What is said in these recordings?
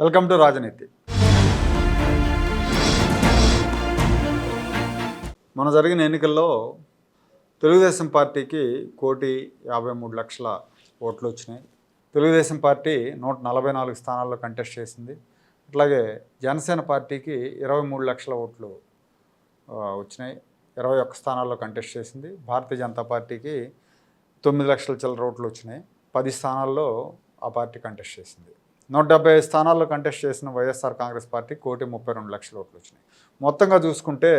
Welcome to రాజనీతి. మన జరిగిన ఎన్నికల్లో తెలుగుదేశం పార్టీకి కోటి యాభై మూడు లక్షల ఓట్లు వచ్చినాయి. తెలుగుదేశం పార్టీ నూట నలభై నాలుగు స్థానాల్లో కంటెస్ట్ చేసింది. అట్లాగే జనసేన పార్టీకి ఇరవై మూడు లక్షల ఓట్లు వచ్చినాయి. ఇరవై ఒక్క స్థానాల్లో కంటెస్ట్ చేసింది. భారతీయ జనతా పార్టీకి తొమ్మిది లక్షల చిల్లర ఓట్లు వచ్చినాయి. పది స్థానాల్లో ఆ పార్టీ కంటెస్ట్ చేసింది. నూట డెబ్బై ఐదు స్థానాల్లో కంటెస్ట్ చేసిన వైఎస్ఆర్ కాంగ్రెస్ పార్టీ కోటి ముప్పై రెండు లక్షల ఓట్లు వచ్చినాయి. మొత్తంగా చూసుకుంటే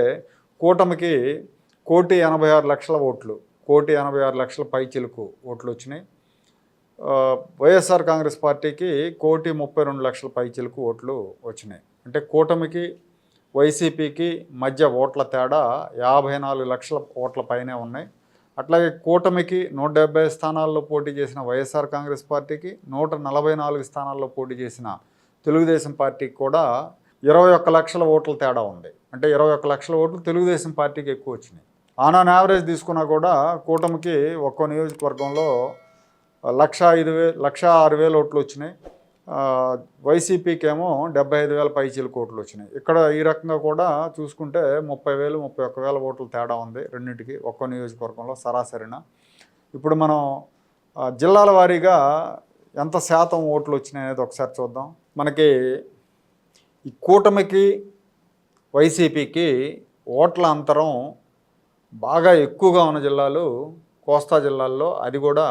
కూటమికి కోటి ఎనభై ఆరు లక్షల ఓట్లు కోటి ఎనభై ఆరు లక్షల పైచిలుకు ఓట్లు వచ్చినాయి. వైఎస్ఆర్ కాంగ్రెస్ పార్టీకి కోటి ముప్పై రెండు లక్షల పైచిలుకు ఓట్లు వచ్చినాయి. అంటే కూటమికి వైసీపీకి మధ్య ఓట్ల తేడా యాభై నాలుగు లక్షల ఓట్ల పైనే ఉన్నాయి. అట్లాగే కూటమికి నూట డెబ్బై స్థానాల్లో పోటీ చేసిన వైఎస్ఆర్ కాంగ్రెస్ పార్టీకి నూట నలభై నాలుగు స్థానాల్లో పోటీ చేసిన తెలుగుదేశం పార్టీకి కూడా ఇరవై ఒక్క లక్షల ఓట్ల తేడా ఉంది. అంటే ఇరవై ఒక్క లక్షల ఓట్లు తెలుగుదేశం పార్టీకి ఎక్కువ వచ్చినాయి. ఆన్ ఆన్ యావరేజ్ తీసుకున్నా కూడా కూటమికి ఒక్కో నియోజకవర్గంలో లక్ష ఐదు వే లక్ష ఆరు వేల ఓట్లు వచ్చినాయి. వైసీపీకి ఏమో డెబ్బై ఐదు వేల పైచీల కోట్లు వచ్చినాయి. ఇక్కడ ఈ రకంగా కూడా చూసుకుంటే ముప్పై వేలు ముప్పై ఒక్క వేల ఓట్ల తేడా ఉంది రెండింటికి. ఒక్కో నియోజకవర్గంలో సరాసరిన. ఇప్పుడు మనం జిల్లాల వారీగా ఎంత శాతం ఓట్లు వచ్చినాయి అనేది ఒకసారి చూద్దాం. మనకి ఈ కూటమికి వైసీపీకి ఓట్ల అంతరం బాగా ఎక్కువగా ఉన్న జిల్లాలు కోస్తా జిల్లాల్లో అది కూడా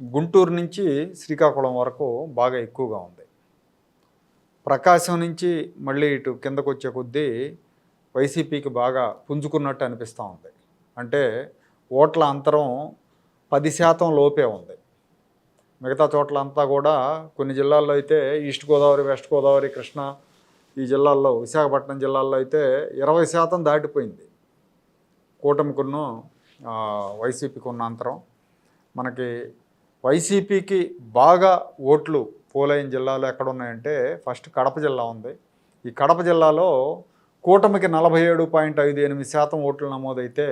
గుంటూరు నుంచి శ్రీకాకుళం వరకు బాగా ఎక్కువగా ఉంది. ప్రకాశం నుంచి మళ్ళీ ఇటు కిందకు వచ్చే కొద్దీ వైసీపీకి బాగా పుంజుకున్నట్టు అనిపిస్తూ ఉంది. అంటే ఓట్ల అంతరం పది శాతం లోపే ఉంది. మిగతా చోట్ల అంతా కూడా కొన్ని జిల్లాల్లో అయితే ఈస్ట్ గోదావరి వెస్ట్ గోదావరి కృష్ణా ఈ జిల్లాల్లో విశాఖపట్నం జిల్లాల్లో అయితే ఇరవై శాతం దాటిపోయింది. కూటమికున్న వైసీపీకి ఉన్న అంతరం. మనకి వైసీపీకి బాగా ఓట్లు పోలైన జిల్లాలో ఎక్కడ ఉన్నాయంటే ఫస్ట్ కడప జిల్లా ఉంది. ఈ కడప జిల్లాలో కూటమికి నలభై ఏడు పాయింట్ ఐదు ఎనిమిది శాతం ఓట్లు నమోదైతే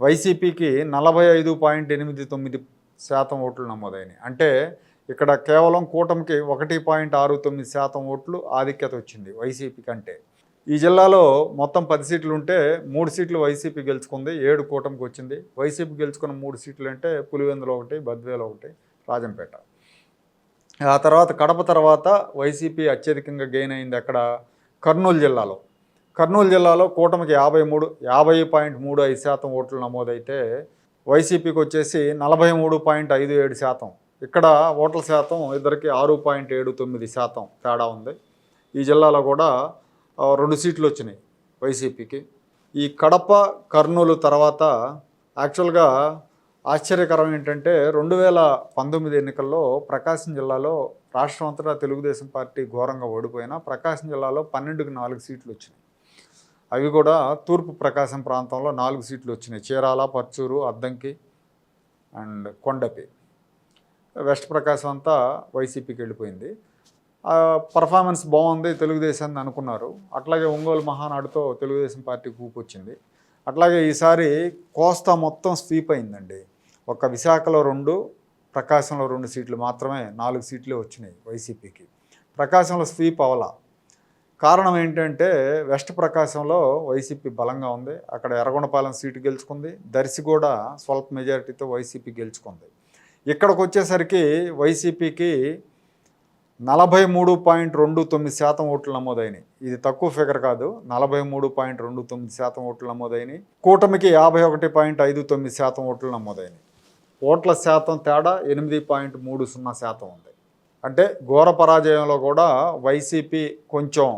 వైసీపీకి నలభై ఐదు పాయింట్ ఎనిమిది తొమ్మిది శాతం ఓట్లు నమోదైనాయి. అంటే ఇక్కడ కేవలం కూటమికి ఒకటి పాయింట్ ఆరు తొమ్మిది శాతం ఓట్లు ఆధిక్యత వచ్చింది వైసీపీ కంటే. ఈ జిల్లాలో మొత్తం పది సీట్లు ఉంటే మూడు సీట్లు వైసీపీ గెలుచుకుంది ఏడు కూటమికి వచ్చింది. వైసీపీ గెలుచుకున్న మూడు సీట్లు అంటే పులివెందులు ఒకటి బద్వేలు ఒకటి రాజంపేట. ఆ తర్వాత కడప తర్వాత వైసీపీ అత్యధికంగా గెయిన్ అయింది అక్కడ కర్నూలు జిల్లాలో. కర్నూలు జిల్లాలో కూటమికి యాభై మూడు యాభై పాయింట్ మూడు ఐదు శాతం ఓట్లు నమోదైతే వైసీపీకి వచ్చేసి నలభై మూడు పాయింట్ ఐదు ఏడు శాతం. ఇక్కడ ఓట్ల శాతం ఇద్దరికి ఆరు పాయింట్ ఏడు తొమ్మిది శాతం తేడా ఉంది. ఈ జిల్లాలో కూడా రెండు సీట్లు వచ్చినాయి వైసీపీకి. ఈ కడప కర్నూలు తర్వాత యాక్చువల్గా ఆశ్చర్యకరం ఏంటంటే రెండు వేల పంతొమ్మిది ఎన్నికల్లో ప్రకాశం జిల్లాలో రాష్ట్రం అంతటా తెలుగుదేశం పార్టీ ఘోరంగా ఓడిపోయినా ప్రకాశం జిల్లాలో పన్నెండుకి నాలుగు సీట్లు వచ్చినాయి. అవి కూడా తూర్పు ప్రకాశం ప్రాంతంలో నాలుగు సీట్లు వచ్చినాయి. చీరాల పర్చూరు అద్దంకి అండ్ కొండపి. వెస్ట్ ప్రకాశం అంతా వైసీపీకి వెళ్ళిపోయింది. పర్ఫార్మెన్స్ బాగుంది తెలుగుదేశాన్ని అనుకున్నారు. అట్లాగే ఒంగోలు మహానాడుతో తెలుగుదేశం పార్టీ ఊపు వచ్చింది అట్లాగే ఈసారి కోస్తా మొత్తం స్వీప్ అయిందండి. ఒక విశాఖలో రెండు ప్రకాశంలో రెండు సీట్లు మాత్రమే నాలుగు సీట్లే వచ్చినాయి వైసీపీకి. ప్రకాశంలో స్వీప్ అవలా. కారణం ఏంటంటే వెస్ట్ ప్రకాశంలో వైసీపీ బలంగా ఉంది. అక్కడ ఎర్రగొండపాలెం సీటు గెలుచుకుంది. దర్శి కూడా స్వల్ప మెజారిటీతో వైసీపీ గెలుచుకుంది. ఇక్కడికి వచ్చేసరికి వైసీపీకి నలభై మూడు పాయింట్ రెండు తొమ్మిది శాతం ఓట్లు నమోదైనాయి. ఇది తక్కువ ఫిగర్ కాదు. నలభై మూడు పాయింట్ రెండు తొమ్మిది శాతం ఓట్లు నమోదైనాయి. కూటమికి యాభై ఒకటి పాయింట్ ఐదు తొమ్మిది శాతం ఓట్లు నమోదైనాయి. ఓట్ల శాతం తేడా ఎనిమిది పాయింట్ మూడు సున్నా శాతం ఉంది. అంటే ఘోర పరాజయంలో కూడా వైసీపీ కొంచెం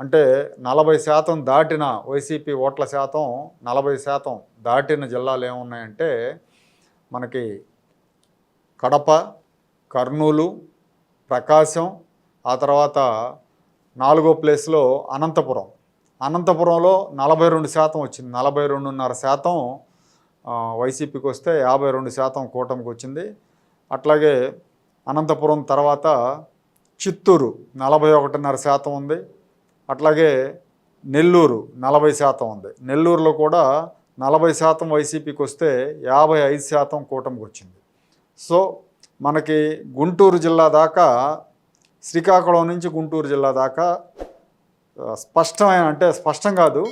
అంటే నలభై శాతం దాటిన వైసీపీ ఓట్ల శాతం నలభై శాతం దాటిన జిల్లాలు ఏమున్నాయంటే మనకి కడప కర్నూలు ప్రకాశం ఆ తర్వాత నాలుగో ప్లేస్లో అనంతపురం. అనంతపురంలో నలభై రెండు శాతం వచ్చింది. నలభై రెండున్నర శాతం వైసీపీకి వస్తే యాభై రెండు శాతం కూటమికి వచ్చింది. అట్లాగే అనంతపురం తర్వాత చిత్తూరు నలభై ఒకటిన్నర శాతం ఉంది. అట్లాగే నెల్లూరు నలభై శాతం ఉంది. నెల్లూరులో కూడా నలభై శాతం వైసీపీకి వస్తే యాభై ఐదు శాతం కూటమికి వచ్చింది. సో మనకి గుంటూరు జిల్లా దాకా శ్రీకాకుళం నుంచి గుంటూరు జిల్లా దాకా స్పష్టమైన అంటే స్పష్టం కాదు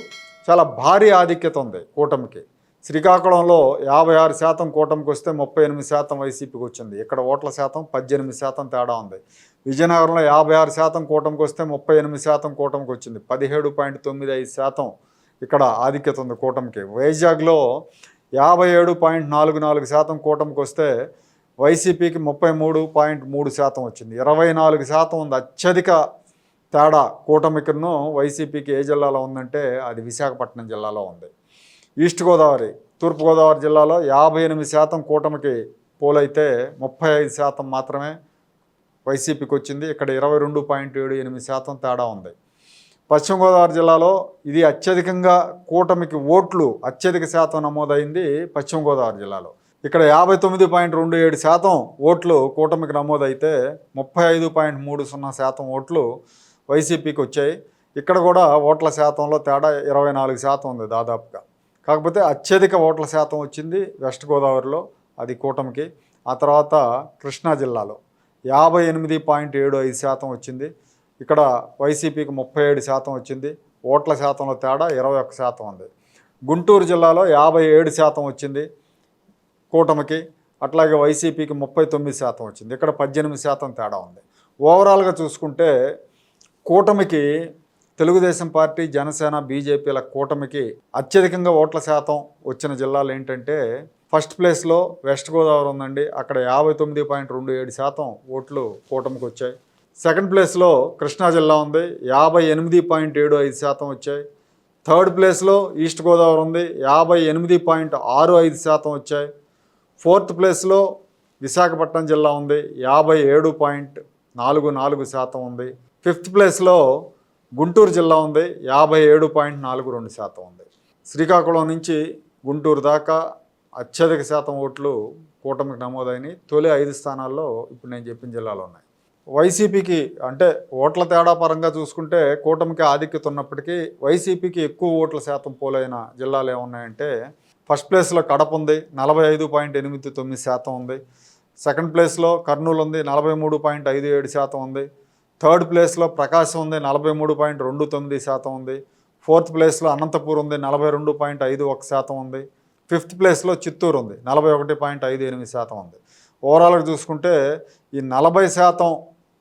చాలా భారీ ఆధిక్యత ఉంది కూటమికి. శ్రీకాకుళంలో యాభై ఆరు శాతం కూటమికి వస్తే ముప్పై ఎనిమిది శాతం వైసీపీకి వచ్చింది. ఇక్కడ ఓట్ల శాతం పద్దెనిమిది శాతం తేడా ఉంది. విజయనగరంలో యాభై ఆరు శాతం కూటమికి వస్తే ముప్పై ఎనిమిది శాతం కూటమికి వచ్చింది. పదిహేడు పాయింట్ తొమ్మిది ఐదు శాతం ఇక్కడ ఆధిక్యత ఉంది కూటమికి. వైజాగ్లో యాభై ఏడు పాయింట్ నాలుగు నాలుగు శాతం కూటమికి వస్తే వైసీపీకి ముప్పై మూడు పాయింట్ మూడు శాతం వచ్చింది. ఇరవై నాలుగు శాతం ఉంది. అత్యధిక తేడా కూటమికిను వైసీపీకి ఏ జిల్లాలో ఉందంటే అది విశాఖపట్నం జిల్లాలో ఉంది. ఈస్ట్ గోదావరి తూర్పుగోదావరి జిల్లాలో యాభై ఎనిమిది శాతం కూటమికి పోలైతే ముప్పై ఐదు శాతం మాత్రమే వైసీపీకి వచ్చింది. ఇక్కడ ఇరవై రెండు పాయింట్ ఏడు ఎనిమిది శాతం తేడా ఉంది. పశ్చిమ గోదావరి జిల్లాలో ఇది అత్యధికంగా కూటమికి ఓట్లు అత్యధిక శాతం నమోదైంది పశ్చిమ గోదావరి జిల్లాలో. ఇక్కడ యాభై తొమ్మిది పాయింట్ రెండు ఏడు శాతం ఓట్లు కూటమికి నమోదైతే ముప్పై ఐదు పాయింట్ మూడు సున్నా శాతం ఓట్లు వైసీపీకి వచ్చాయి. ఇక్కడ కూడా ఓట్ల శాతంలో తేడా ఇరవై నాలుగు శాతం ఉంది దాదాపుగా. కాకపోతే అత్యధిక ఓట్ల శాతం వచ్చింది వెస్ట్ గోదావరిలో అది కూటమికి. ఆ తర్వాత కృష్ణా జిల్లాలో యాభై ఎనిమిది పాయింట్ ఏడు ఐదు శాతం వచ్చింది. ఇక్కడ వైసీపీకి ముప్పై ఏడు శాతం వచ్చింది. ఓట్ల శాతంలో తేడా ఇరవై ఒక్క శాతం ఉంది. గుంటూరు జిల్లాలో యాభై ఏడు శాతం వచ్చింది. కూటమికి అట్లాగే వైసీపీకి ముప్పై తొమ్మిది శాతం వచ్చింది. ఇక్కడ పద్దెనిమిది శాతం తేడా ఉంది. ఓవరాల్గా చూసుకుంటే కూటమికి తెలుగుదేశం పార్టీ జనసేన బీజేపీల కూటమికి అత్యధికంగా ఓట్ల శాతం వచ్చిన జిల్లాలు ఏంటంటే ఫస్ట్ ప్లేస్లో వెస్ట్ గోదావరి ఉందండి. అక్కడ యాభై తొమ్మిది పాయింట్ రెండు ఏడు శాతం ఓట్లు కూటమికి వచ్చాయి. సెకండ్ ప్లేస్లో కృష్ణా జిల్లా ఉంది. యాభై ఎనిమిది పాయింట్ ఏడు ఐదు శాతం వచ్చాయి. థర్డ్ ప్లేస్లో ఈస్ట్ గోదావరి ఉంది. యాభై ఎనిమిది పాయింట్ ఆరు ఐదు శాతం వచ్చాయి. ఫోర్త్ ప్లేస్లో విశాఖపట్నం జిల్లా ఉంది. యాభై ఏడు పాయింట్ నాలుగు నాలుగు శాతం ఉంది. ఫిఫ్త్ ప్లేస్లో గుంటూరు జిల్లా ఉంది. యాభై ఏడు పాయింట్ నాలుగు రెండు శాతం ఉంది. శ్రీకాకుళం నుంచి గుంటూరు దాకా అత్యధిక శాతం ఓట్లు కూటమికి నమోదైనవి తొలి ఐదు స్థానాల్లో ఇప్పుడు నేను చెప్పిన జిల్లాలో ఉన్నాయి. వైసీపీకి అంటే ఓట్ల తేడా పరంగా చూసుకుంటే కూటమికి ఆధిక్యత ఉన్నప్పటికీ వైసీపీకి ఎక్కువ ఓట్ల శాతం పోలైన జిల్లాలు ఏమున్నాయంటే ఫస్ట్ ప్లేస్లో కడప ఉంది నలభై ఐదు పాయింట్ ఎనిమిది తొమ్మిది శాతం ఉంది. సెకండ్ ప్లేస్లో కర్నూలు ఉంది నలభై మూడు పాయింట్ ఐదు ఏడు శాతం ఉంది. థర్డ్ ప్లేస్లో ప్రకాశం ఉంది నలభై మూడు పాయింట్ రెండు తొమ్మిది శాతం ఉంది. ఫోర్త్ ప్లేస్లో అనంతపూర్ ఉంది నలభై రెండు పాయింట్ ఐదు ఒక శాతం ఉంది. ఫిఫ్త్ ప్లేస్లో చిత్తూరు ఉంది నలభై ఒకటి పాయింట్ ఐదు ఎనిమిది శాతం ఉంది. ఓవరాల్గా చూసుకుంటే ఈ నలభై శాతం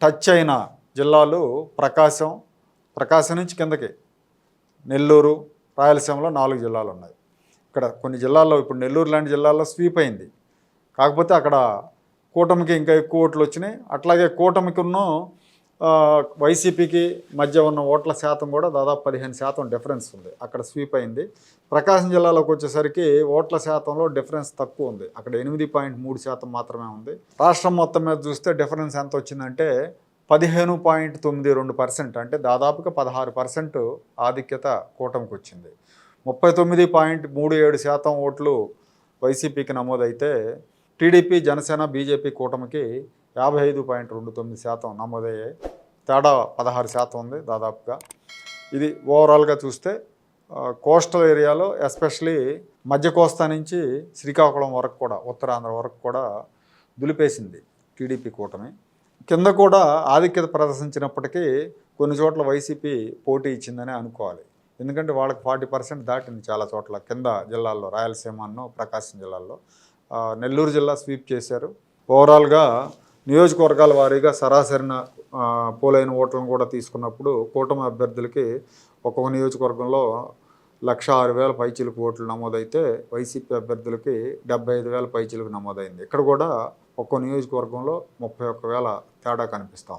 టచ్ అయిన జిల్లాలు ప్రకాశం ప్రకాశం నుంచి కిందకి. నెల్లూరు రాయలసీమలో నాలుగు జిల్లాలు ఉన్నాయి. ఇక్కడ కొన్ని జిల్లాల్లో ఇప్పుడు నెల్లూరు లాంటి జిల్లాల్లో స్వీప్ అయింది. కాకపోతే అక్కడ కూటమికి ఇంకా ఎక్కువ ఓట్లు వచ్చినాయి. అట్లాగే కూటమికి ఉన్న వైసీపీకి మధ్య ఉన్న ఓట్ల శాతం కూడా దాదాపు పదిహేను శాతం డిఫరెన్స్ ఉంది. అక్కడ స్వీప్ అయింది. ప్రకాశం జిల్లాలోకి వచ్చేసరికి ఓట్ల శాతంలో డిఫరెన్స్ తక్కువ ఉంది. అక్కడ ఎనిమిది పాయింట్ మూడు శాతం మాత్రమే ఉంది. రాష్ట్రం మొత్తం మీద చూస్తే డిఫరెన్స్ ఎంత వచ్చిందంటే పదిహేను పాయింట్ తొమ్మిది రెండు పర్సెంట్ అంటే దాదాపుగా పదహారు పర్సెంట్ ఆధిక్యత కూటమికి వచ్చింది. ముప్పై తొమ్మిది పాయింట్ మూడు ఏడు శాతం ఓట్లు వైసీపీకి నమోదైతే టీడీపీ జనసేన బీజేపీ కూటమికి యాభై ఐదు పాయింట్ రెండు తొమ్మిది శాతం నమోదయ్యాయి. తేడా పదహారు శాతం ఉంది దాదాపుగా. ఇది ఓవరాల్గా చూస్తే కోస్టల్ ఏరియాలో ఎస్పెషలీ మధ్య కోస్తా నుంచి శ్రీకాకుళం వరకు కూడా ఉత్తరాంధ్ర వరకు కూడా దులిపేసింది టీడీపీ కూటమి. కింద కూడా ఆధిక్యత ప్రదర్శించినప్పటికీ కొన్ని చోట్ల వైసీపీ పోటీ ఇచ్చిందని అనుకోవాలి. ఎందుకంటే వాళ్ళకి ఫార్టీ పర్సెంట్ దాటింది చాలా చోట్ల కింద జిల్లాల్లో రాయలసీమను ప్రకాశం జిల్లాల్లో. నెల్లూరు జిల్లా స్వీప్ చేశారు. ఓవరాల్గా నియోజకవర్గాల వారీగా సరాసరిన పోలైన ఓట్లను కూడా తీసుకున్నప్పుడు కూటమి అభ్యర్థులకి ఒక్కొక్క నియోజకవర్గంలో లక్ష ఆరు వేల పైచిలకు ఓట్లు నమోదైతే వైసీపీ అభ్యర్థులకి డెబ్బై ఐదు వేల పైచిలకు నమోదైంది. ఇక్కడ కూడా ఒక్కో నియోజకవర్గంలో ముప్పై ఒక్క వేల తేడా కనిపిస్తాం